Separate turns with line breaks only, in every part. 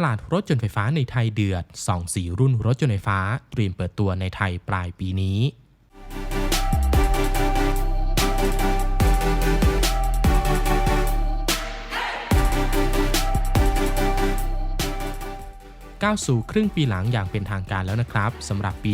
ตลาดรถยนต์ไฟฟ้าในไทยเดือดส่องสีรุ่นรถยนต์ไฟฟ้าเตรียมเปิดตัวในไทยปลายปีนี้ก้าวสู่ครึ่งปีหลังอย่างเป็นทางการแล้วนะครับสำหรับปี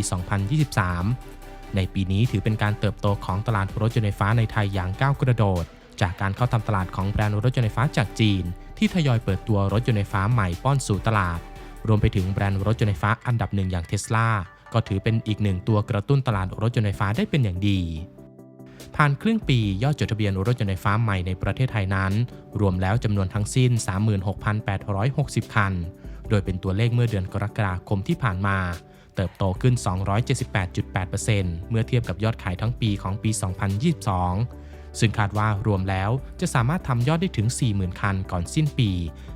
2023 ในปีนี้ถือเป็นการเติบโตของตลาดรถยนต์ไฟฟ้าในไทยอย่างก้าวกระโดด จากการเข้าทำตลาดของแบรนด์รถยนต์ไฟฟ้าจากจีน ที่ทยอยเปิดตัวรถยนต์ไฟฟ้าใหม่ป้อนสู่ตลาด รวมไปถึงแบรนด์รถยนต์ไฟฟ้าอันดับหนึ่งอย่างเทสลาก็ถือเป็นอีกหนึ่งตัวกระตุ้นตลาดรถยนต์ไฟฟ้าได้เป็นอย่างดี ผ่านครึ่งปียอดจดทะเบียนรถยนต์ไฟฟ้าใหม่ในประเทศไทยนั้น รวมแล้วจำนวนทั้งสิ้น 36,860 คัน โดยเป็นตัวเลขเมื่อเดือนกรกฎาคมที่ผ่านมาเติบโตขึ้น 278.8%เมื่อเทียบกับยอดขายทั้งปีของปี 2022 ซึ่งคาดว่ารวมแล้วจะสามารถทำยอดได้ถึง 40,000 คันก่อนสิ้นปี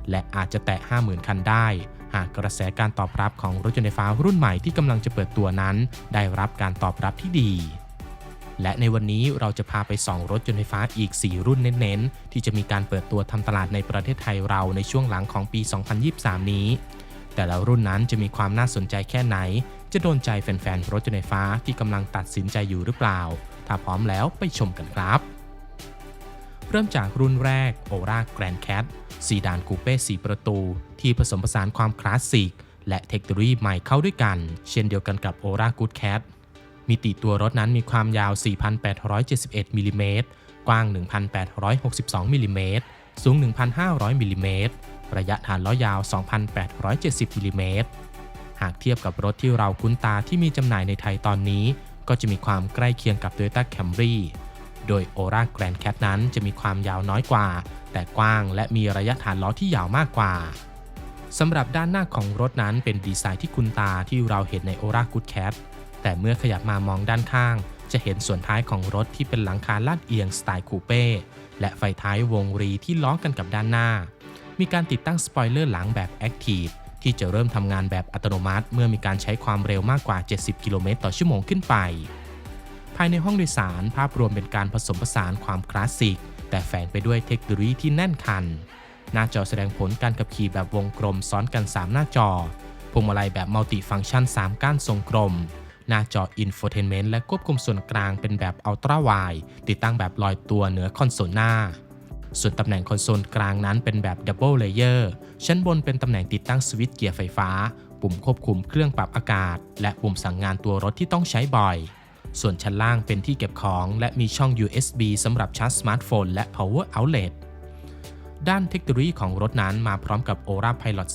และอาจจะแตะ 50,000 คันได้ หากกระแสการตอบรับของรถยนต์ไฟฟ้ารุ่นใหม่ที่กำลังจะเปิดตัวนั้น ได้รับการตอบรับที่ดี และในวันนี้เราจะพาไปส่องรถยนต์ไฟฟ้าอีก 4 รุ่นเน้นๆ ที่จะมีการเปิดตัวทำตลาดในประเทศไทยเราในช่วงหลังของปี 2023 นี้แต่ละรุ่นนั้นจะมีความน่าสนใจแค่ไหน จะโดนใจแฟนๆ รถยนต์ไฟฟ้าที่กำลังตัดสินใจอยู่หรือเปล่า ถ้าพร้อมแล้วไปชมกันครับ เริ่มจากรุ่นแรก o r a Grand Cat ซีดานคูเป้4ประตู ที่ผสมผสานความคลาสสิก และเทคโนโลยีใหม่เข้าด้วยกัน เช่นเดียวกันกับ o r a Good Cat มิติตัวรถนั้นมีความยาว 4,871มิลลิเมตรกว้าง 1,862มิลลิเมตรสูง 1,500มิลลิเมตรระยะฐานล้อยาว 2,870มิลลิเมตรหากเทียบกับรถที่เราคุ้นตาที่มีจำหน่ายในไทยตอนนี้ ก็จะมีความใกล้เคียงกับ Toyota Camry โดย Ora Grand Cat นั้นจะมีความยาวน้อยกว่า แต่กว้างและมีระยะฐานล้อที่ยาวมากกว่าสำหรับด้านหน้าของรถนั้นเป็นดีไซน์ที่คุ้นตาที่เราเห็นใน Ora Good Cat แต่เมื่อขยับมามองด้านข้าง จะเห็นส่วนท้ายของรถที่เป็นหลังคาลาดเอียงสไตล์คูเป้และไฟท้ายวงรีที่ล้อกันกับด้านหน้า มีการติดตั้งสปอยเลอร์หลังแบบแอคทีฟที่จะเริ่มทำงานแบบอัตโนมัติ เมื่อมีการใช้ความเร็วมากกว่า 70 กิโลเมตรต่อชั่วโมงขึ้นไป ภายในห้องโดยสารภาพรวมเป็นการผสมผสานความคลาสสิก แต่แฝงไปด้วยเทคโนโลยีที่แน่นคัน หน้าจอแสดงผลการขับขี่แบบวงกลมซ้อนกัน 3 หน้าจอพวงมาลัยแบบมัลติฟังก์ชัน 3 ก้านทรงกลม หน้าจออินโฟเทนเมนต์และควบคุมส่วนกลางเป็นแบบอัลตร้าไวติดตั้งแบบลอยตัวเหนือคอนโซลหน้า ส่วนตำแหน่งคอนโซลกลางนั้นเป็นแบบดับเบิลเลเยอร์ชั้นบนเป็นตำแหน่งติดตั้งสวิตช์เกียร์ไฟฟ้า ปุ่มควบคุมเครื่องปรับอากาศ และปุ่มสั่งงานตัวรถที่ต้องใช้บ่อย ส่วนชั้นล่างเป็นที่เก็บของ และมีช่อง USB สำหรับชาร์จสมาร์ทโฟนและ power outlet ด้านเทคโนโลยีของรถนั้นมาพร้อมกับ Aura Pilot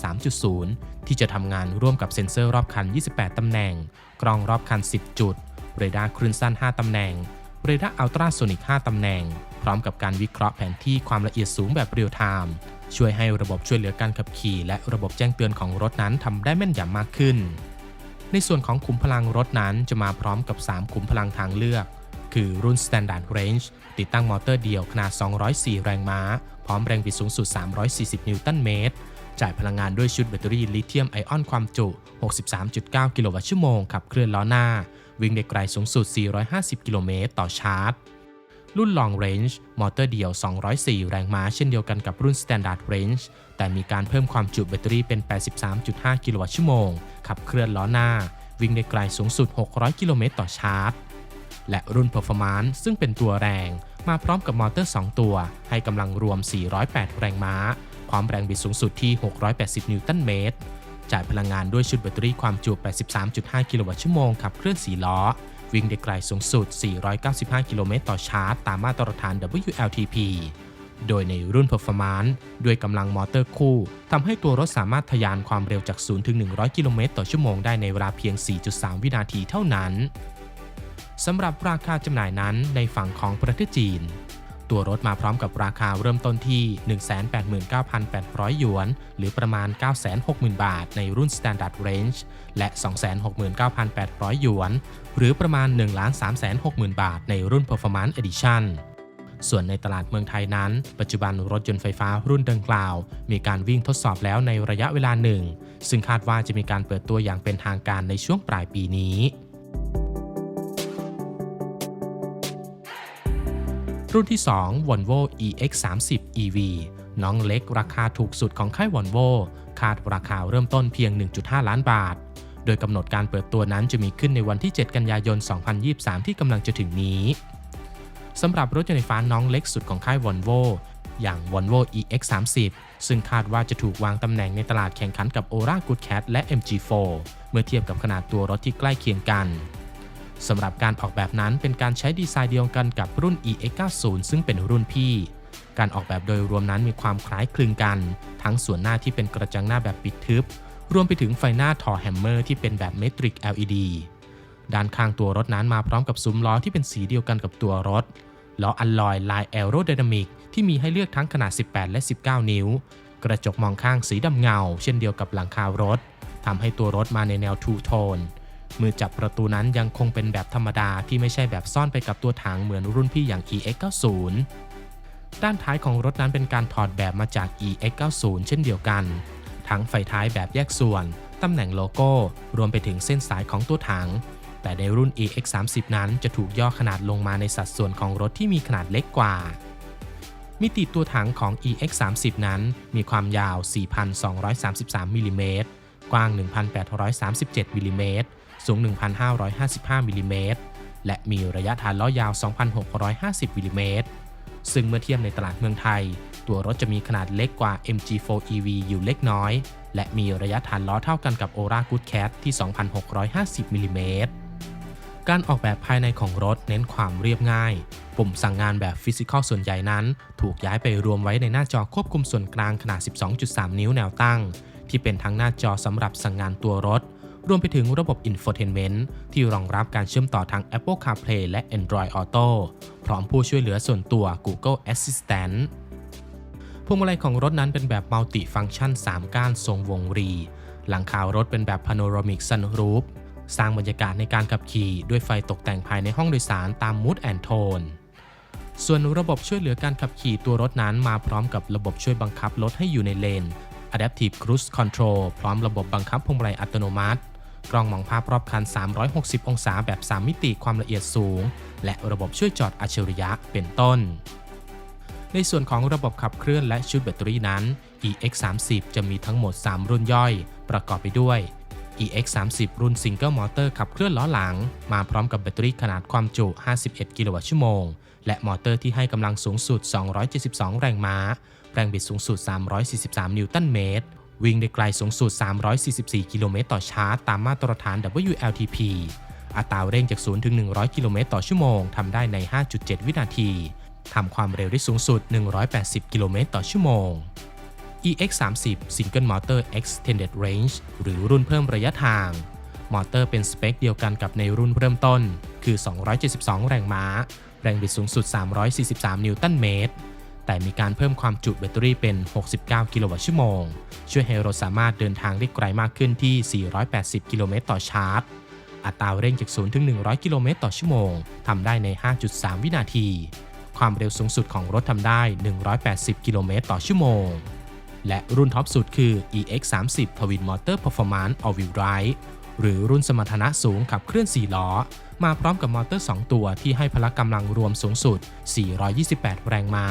3.0 ที่จะทำงานร่วมกับเซ็นเซอร์รอบคัน 28 ตำแหน่ง กล้องรอบคัน 10 จุด เรดาร์คลื่นสั้น 5 ตำแหน่ง เรดาร์อัลตราโซนิก 5 ตำแหน่ง พร้อมกับการวิเคราะห์แผนที่ความละเอียดสูงแบบเรียลไทม์ ช่วยให้ระบบช่วยเหลือการขับขี่ และระบบแจ้งเตือนของรถนั้นทำได้แม่นยำมากขึ้น ในส่วนของขุมพลังรถนั้นจะมาพร้อมกับ 3 ขุมพลังทางเลือก คือรุ่น Standard Range ติดตั้งมอเตอร์เดี่ยวขนาด 204 แรงม้า พร้อมแรงบิดสูงสุด 340 นิวตันเมตร จ่ายพลังงานด้วยชุดแบตเตอรี่ลิเธียมไอออนความจุ 63.9 กิโลวัตต์ชั่วโมงขับเคลื่อนล้อหน้า วิ่งได้ไกลสูงสุด 450 กิโลเมตรต่อชาร์จ รุ่น Long Range มอเตอร์เดี่ยว 204 แรงม้าเช่นเดียวกันกับรุ่น Standard Range แต่มีการเพิ่มความจุแบตเตอรี่เป็น 83.5 กิโลวัตต์ชั่วโมง ขับเคลื่อนล้อหน้า วิ่งได้ไกลสูงสุด 600 กิโลเมตรต่อชาร์จ และรุ่น Performance ซึ่งเป็นตัวแรง มาพร้อมกับมอเตอร์ 2 ตัว ให้กำลังรวม 408 แรงม้าพร้อมแรงบิดสูงสุดที่ 680 นิวตันเมตร จ่ายพลังงานด้วยชุดแบตเตอรี่ความจุ 83.5 กิโลวัตต์ชั่วโมงขับเคลื่อน4ล้อ วิ่งได้ไกลสูงสุด 495 กิโลเมตรต่อชาร์จ ตามมาตรฐาน WLTP โดยในรุ่น Performance ด้วยกำลังมอเตอร์คู่ทำให้ตัวรถสามารถทะยานความเร็วจาก 0 ถึง 100 กิโลเมตรต่อชั่วโมงได้ในเวลาเพียง 4.3 วินาทีเท่านั้น สำหรับราคาจำหน่ายนั้นในฝั่งของประเทศจีน ตัวรถมาพร้อมกับราคาเริ่มต้นที่ 189,800 หยวน หรือประมาณ 960,000 บาท ในรุ่น Standard Range และ 269,800 หยวน หรือประมาณ 1,360,000 บาท ในรุ่น Performance Edition ส่วนในตลาดเมืองไทยนั้น ปัจจุบันรถยนต์ไฟฟ้ารุ่นดังกล่าว มีการวิ่งทดสอบแล้วในระยะเวลาหนึ่ง ซึ่งคาดว่าจะมีการเปิดตัวอย่างเป็นทางการในช่วงปลายปีนี้ รุ่นที่ 2 Volvo EX30 EV น้องเล็กราคาถูกสุดของค่าย Volvo คาดราคาเริ่มต้นเพียง 1.5 ล้านบาท โดยกำหนดการเปิดตัวนั้นจะมีขึ้นในวันที่ 7 กันยายน 2023 ที่กำลังจะถึงนี้สำหรับรถยนต์ไฟฟ้าน้องเล็กสุดของค่าย Volvo อย่าง Volvo EX30 ซึ่งคาดว่าจะถูกวางตำแหน่งในตลาดแข่งขันกับ Ora Good Cat และ MG4 เมื่อเทียบกับขนาดตัวรถที่ใกล้เคียงกัน สำหรับการออกแบบนั้นเป็นการใช้ดีไซน์เดียวกันกับรุ่น EX90 ซึ่งเป็นรุ่นพี่ การออกแบบโดยรวมนั้นมีความคล้ายคลึงกัน ทั้งส่วนหน้าที่เป็นกระจังหน้าแบบปิดทึบ รวมไปถึงไฟหน้าทอแฮมเมอร์ที่เป็นแบบเมตริก LED ด้านข้างตัวรถนั้นมาพร้อมกับซุ้มล้อที่เป็นสีเดียวกันกับตัวรถ ล้ออัลลอยลายแอโรไดนามิกที่มีให้เลือกทั้งขนาด 18 และ 19 นิ้ว กระจกมองข้างสีดำเงา เช่นเดียวกับหลังคารถทำให้ตัวรถมาในแนวทูโทน มือจับประตูนั้นยังคงเป็นแบบธรรมดาที่ไม่ใช่แบบซ่อนไปกับตัวถังเหมือนรุ่นพี่อย่าง EX90 ด้านท้ายของรถนั้นเป็นการถอดแบบมาจาก EX90 เช่นเดียวกัน ทั้งไฟท้ายแบบแยกส่วน ตำแหน่งโลโก้ รวมไปถึงเส้นสายของตัวถัง แต่ในรุ่น EX30 นั้นจะถูกย่อขนาดลงมาในสัดส่วนของรถที่มีขนาดเล็กกว่า มิติตัวถังของ EX30 นั้นมีความยาว 4,233มิลลิเมตรกว้าง 1,837มิลลิเมตร สูง 1,555มิลลิเมตรและมีระยะฐานล้อยาว 2,650มิลลิเมตรซึ่งเมื่อเทียบในตลาดเมืองไทย ตัวรถจะมีขนาดเล็กกว่า MG4 EV อยู่เล็กน้อย และมีระยะฐานล้อเท่ากันกับ Ora Good Cat ที่ 2,650มิลลิเมตรการออกแบบภายในของรถเน้นความเรียบง่าย ปุ่มสั่งงานแบบฟิสิกอลส่วนใหญ่นั้น ถูกย้ายไปรวมไว้ในหน้าจอควบคุมส่วนกลางขนาด 12.3 นิ้วแนวตั้ง ที่เป็นทั้งหน้าจอสำหรับสั่งงานตัวรถ รวมไปถึงระบบ Infotainment ที่รองรับการเชื่อมต่อทั้ง Apple CarPlay และ Android Auto พร้อมผู้ช่วยเหลือส่วนตัว Google Assistant พวงมาลัยของรถนั้นเป็นแบบมัลติฟัง c t ชัน 3 ก้านทรงวงรี หลังคารถเป็นแบบ Panoramic Sunroof สร้างบรรยากาศในการขับขี่ ด้วยไฟตกแต่งภายในห้องโดยสารตาม Mood and Tone ส่วนระบบช่วยเหลือการขับขี่ตัวรถนั้นมาพร้อมกับระบบช่วยบังคับรถให้อยู่ในเลน Adaptive Cruise Control พร้อมระบบบังคับพวงมาลัยอัตโนมัติ กล้องมองภาพรอบคัน 360 องศาแบบ 3 มิติความละเอียดสูง และระบบช่วยจอดอัจฉริยะเป็นต้น ในส่วนของระบบขับเคลื่อนและชุดแบตเตอรี่นั้น EX30 จะมีทั้งหมด 3 รุ่นย่อย ประกอบไปด้วย EX30 รุ่นซิงเกิลมอเตอร์ขับเคลื่อนล้อหลัง มาพร้อมกับแบตเตอรี่ขนาดความจุ 51 กิโลวัตต์ชั่วโมง และมอเตอร์ที่ให้กำลังสูงสุด 272 แรงม้า แรงบิดสูงสุด 343 นิวตันเมตร วิ่งได้ไกลสูงสุด 344 กิโลเมตรต่อชาร์จตามมาตรฐาน WLTP อัตราเร่งจาก 0 ถึง 100 กิโลเมตรต่อชั่วโมงทำได้ใน 5.7 วินาที ทำความเร็วได้สูงสุด 180 กิโลเมตรต่อชั่วโมง EX30 Single Motor Extended Range หรือรุ่นเพิ่มระยะทาง มอเตอร์เป็นสเปคเดียวกันกับในรุ่นเริ่มต้น คือ 272 แรงม้า แรงบิดสูงสุด 343 นิวตันเมตร แต่มีการเพิ่มความจุแบตเตอรี่เป็น 69 กิโลวัตต์ชั่วโมง ช่วยให้รถสามารถเดินทางได้ไกลมากขึ้นที่ 480 กิโลเมตรต่อชาร์จ อัตราเร่งจาก 0 ถึง 100 กิโลเมตรต่อชั่วโมง ทำได้ใน 5.3 วินาที ความเร็วสูงสุดของรถทำได้ 180 กิโลเมตรต่อชั่วโมง และรุ่นท็อปสุดคือ EX30 Twin Motor Performance All-Wheel Drive หรือรุ่นสมรรถนะสูงขับเคลื่อน 4 ล้อ มาพร้อมกับมอเตอร์ 2 ตัวที่ให้พละกำลังรวมสูงสุด 428 แรงม้า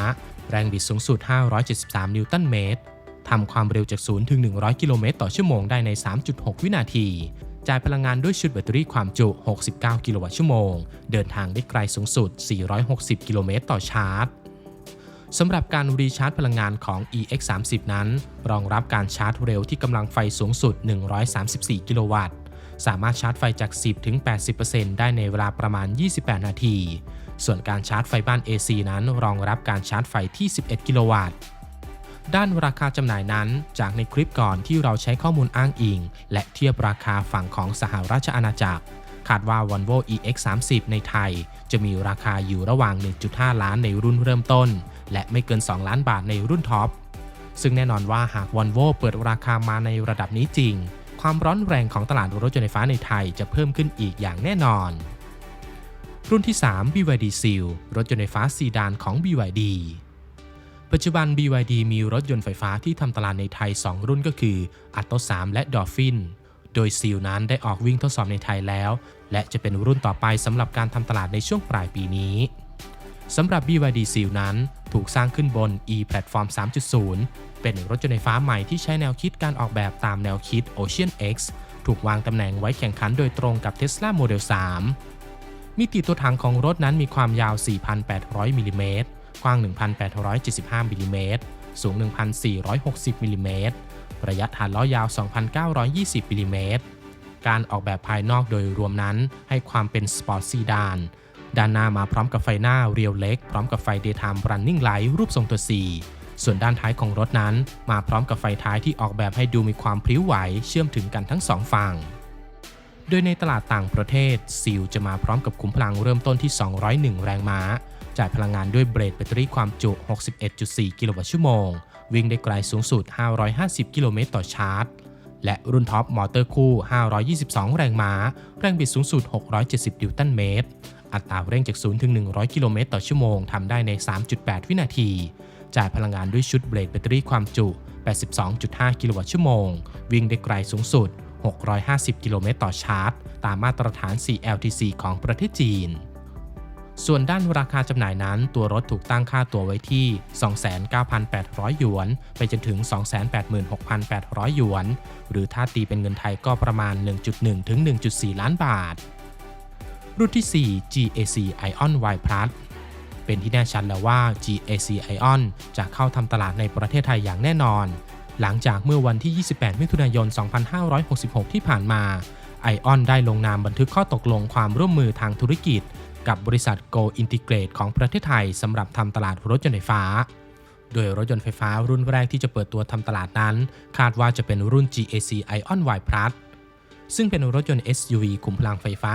แรงบิดสูงสุด 573 นิวตันเมตร ทำความเร็วจาก 0 ถึง 100 กิโลเมตรต่อชั่วโมงได้ใน 3.6 วินาที จ่ายพลังงานด้วยชุดแบตเตอรี่ความจุ 69 กิโลวัตต์ชั่วโมง เดินทางได้ไกลสูงสุด 460 กิโลเมตรต่อชาร์จสำหรับการรีชาร์จพลังงานของ EX30 นั้น รองรับการชาร์จเร็วที่กำลังไฟสูงสุด 134 กิโลวัตต์ สามารถชาร์จไฟจาก 10 ถึง 80%ได้ในเวลาประมาณ 28 นาที ส่วนการชาร์จไฟบ้าน AC นั้นรองรับการชาร์จไฟที่ 11 กิโลวัตต์ ด้านราคาจำหน่ายนั้น จากในคลิปก่อนที่เราใช้ข้อมูลอ้างอิง และเทียบราคาฝั่งของสหราชอาณาจักร คาดว่า Volvo EX30 ในไทย จะมีราคาอยู่ระหว่าง 1.5 ล้านในรุ่นเริ่มต้น และไม่เกิน 2 ล้านบาทในรุ่นท็อป ซึ่งแน่นอนว่าหาก Volvo เปิดราคามาในระดับนี้จริง ความร้อนแรงของตลาดรถยนต์ไฟฟ้าในไทยจะเพิ่มขึ้นอีกอย่างแน่นอน รุ่นที่ 3 BYD Seal รถยนต์ไฟฟ้าซีดานของ BYD ปัจจุบัน BYD มีรถยนต์ไฟฟ้าที่ทำตลาดในไทย 2 รุ่นก็คือ Atto 3และ Dolphin โดย Seal นั้นได้ออกวิ่งทดสอบในไทยแล้ว และจะเป็นรุ่นต่อไปสำหรับการทำตลาดในช่วงปลายปีนี้สำหรับ BYD Seal นั้นถูกสร้างขึ้นบน e-Platform 3.0 เป็นรถยนต์ไฟฟ้าใหม่ที่ใช้แนวคิดการออกแบบตามแนวคิด Ocean X ถูกวางตำแหน่งไว้แข่งขันโดยตรงกับ Tesla Model 3 มิติตัวถังของรถนั้นมีความยาว 4,800 มิลลิเมตร กว้าง 1,875 มิลลิเมตร สูง 1,460 มิลลิเมตร ระยะฐานล้อยาว 2,920 มิลลิเมตร การออกแบบภายนอกโดยรวมนั้นให้ความเป็นสปอร์ตซีดาน ด้านหน้ามาพร้อมกับไฟหน้าเรียวเล็ก พร้อมกับไฟ Daytime Running Light รูปทรงตัว4ส่วนด้านท้ายของรถนั้น มาพร้อมกับไฟท้ายที่ออกแบบให้ดูมีความพริ้วไหวเชื่อมถึงกันทั้งสองฝั่ง โดยในตลาดต่างประเทศซีลจะมาพร้อมกับขุมพลังเริ่มต้นที่ 201 แรงม้า จ่ายพลังงานด้วยเบรดแบตเตอรี่ความจุ 61.4 กิโลวัตต์ชั่วโมง วิ่งได้ไกลสูงสุด 550 กิโลเมตรต่อชาร์จ และรุ่นท็อปมอเตอร์คู่ 522 แรงม้า แรงบิดสูงสุด 670 นิวตันเมตร อัตราเร่งจาก 0 ถึง 100 กิโลเมตรต่อชั่วโมงทำได้ใน 3.8 วินาที จ่ายพลังงานด้วยชุดเบรดแบตเตอรี่ความจุ 82.5 กิโลวัตต์ชั่วโมง วิ่งได้ไกลสูงสุด 650 กิโลเมตรต่อชาร์จ ตามมาตรฐาน 4LTC ของประเทศจีน ส่วนด้านราคาจำหน่ายนั้น ตัวรถถูกตั้งค่าตัวไว้ที่ 29,800 หยวน ไปจนถึง 286,800 หยวน หรือถ้าตีเป็นเงินไทยก็ประมาณ 1.1 ถึง 1.4 ล้านบาท รุ่นที่ 4 GAC Ion Y Plus เป็นที่แน่ชัดแล้วว่า GAC Ion จะเข้าทำตลาดในประเทศไทยอย่างแน่นอน หลังจากเมื่อวันที่ 28 มิถุนายน 2566 ที่ผ่านมา Ion ได้ลงนามบันทึกข้อตกลงความร่วมมือทางธุรกิจ กับบริษัท Go Integrate ของประเทศไทยสำหรับทำตลาดรถยนต์ไฟฟ้า โดยรถยนต์ไฟฟ้ารุ่นแรกที่จะเปิดตัวทำตลาดนั้น คาดว่าจะเป็นรุ่น GAC Ion Y Plus ซึ่งเป็นรถยนต์ SUV คุมพลังไฟฟ้า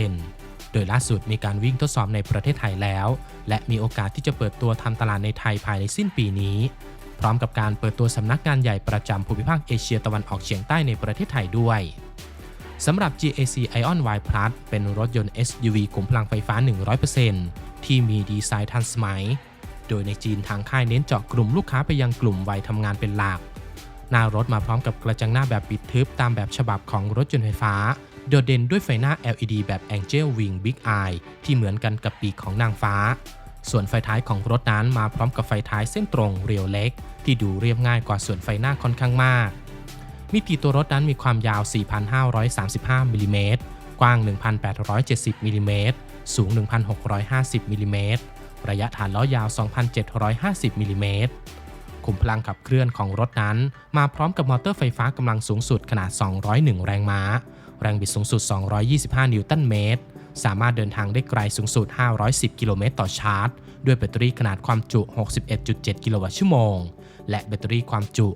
100%โดยล่าสุดมีการวิ่งทดสอบในประเทศไทยแล้ว และมีโอกาสที่จะเปิดตัวทำตลาดในไทยภายในสิ้นปีนี้ พร้อมกับการเปิดตัวสำนักงานใหญ่ประจำภูมิภาคเอเชียตะวันออกเฉียงใต้ในประเทศไทยด้วยสำหรับ GAC Ion Y Plus เป็นรถยนต์ SUV คุมพลังไฟฟ้า 100%ที่มีดีไซน์ทันสมัย โดยในจีนทางค่ายเน้นเจาะกลุ่มลูกค้าไปยังกลุ่มวัยทำงานเป็นหลัก หน้ารถมาพร้อมกับกระจังหน้าแบบปิดทึบตามแบบฉบับของรถยนต์ไฟฟ้า โดดเด่นด้วยไฟหน้า LED แบบ Angel Wing Big Eye ที่เหมือนกันกับปีกของนางฟ้า ส่วนไฟท้ายของรถนั้นมาพร้อมกับไฟท้ายเส้นตรงเรียวเล็ก ที่ดูเรียบง่ายกว่าส่วนไฟหน้าค่อนข้างมาก มิติตัวรถนั้นมีความยาว 4,535มิลลิเมตรกว้าง 1,870มิลลิเมตรสูง 1,650มิลลิเมตรระยะฐานล้อยาว 2,750มิลลิเมตรขุมพลังขับเคลื่อนของรถนั้น มาพร้อมกับมอเตอร์ไฟฟ้ากำลังสูงสุดขนาด 201 แรงม้า แรงบิดสูงสุด 225 นิวตันเมตร สามารถเดินทางได้ไกลสูงสุด 510 กิโลเมตรต่อชาร์จ ด้วยแบตเตอรี่ขนาดความจุ 61.7 กิโลวัตต์ชั่วโมง และแบตเตอรี่ความจุ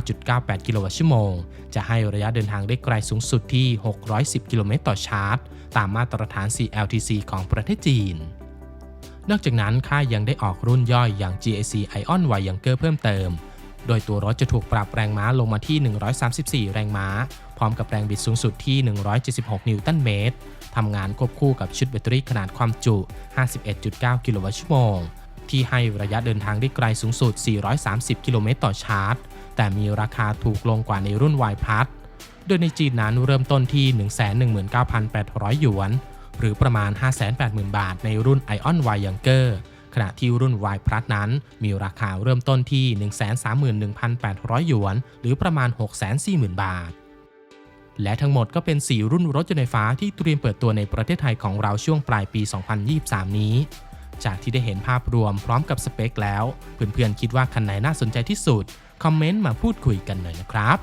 69.98 กิโลวัตต์ชั่วโมง จะให้ระยะเดินทางได้ไกลสูงสุดที่ 610 กิโลเมตรต่อชาร์จ ตามมาตรฐาน 4LTC ของประเทศจีนนอกจากนั้นค่ายยังได้ออกรุ่นย่อยอย่าง GAC Ion Y Younger เพิ่มเติม โดยตัวรถจะถูกปรับแรงม้าลงมาที่ 134 แรงม้า พร้อมกับแรงบิดสูงสุดที่ 176 นิวตันเมตร ทำงานควบคู่กับชุดแบตเตอรี่ขนาดความจุ 51.9 กิโลวัตต์ชั่วโมง ที่ให้ระยะเดินทางได้ไกลสูงสุด 430 กิโลเมตรต่อชาร์จ แต่มีราคาถูกลงกว่าในรุ่น Y Plus โดยในจีนนั้นเริ่มต้นที่ 119,800 หยวน หรือประมาณ 580,000 บาทในรุ่น Ion Y Younger ขณะที่รุ่น Y Plus นั้น มีราคาเริ่มต้นที่ 131,800 หยวน หรือประมาณ 640,000 บาท และทั้งหมดก็เป็น 4 รุ่นรถยนต์ไฟฟ้าที่เตรียมเปิดตัวในประเทศไทยของเราช่วงปลายปี 2023 นี้ จากที่ได้เห็นภาพรวมพร้อมกับสเปคแล้ว เพื่อนๆคิดว่าคันไหนน่าสนใจที่สุด คอมเมนต์มาพูดคุยกันหน่อยนะครับ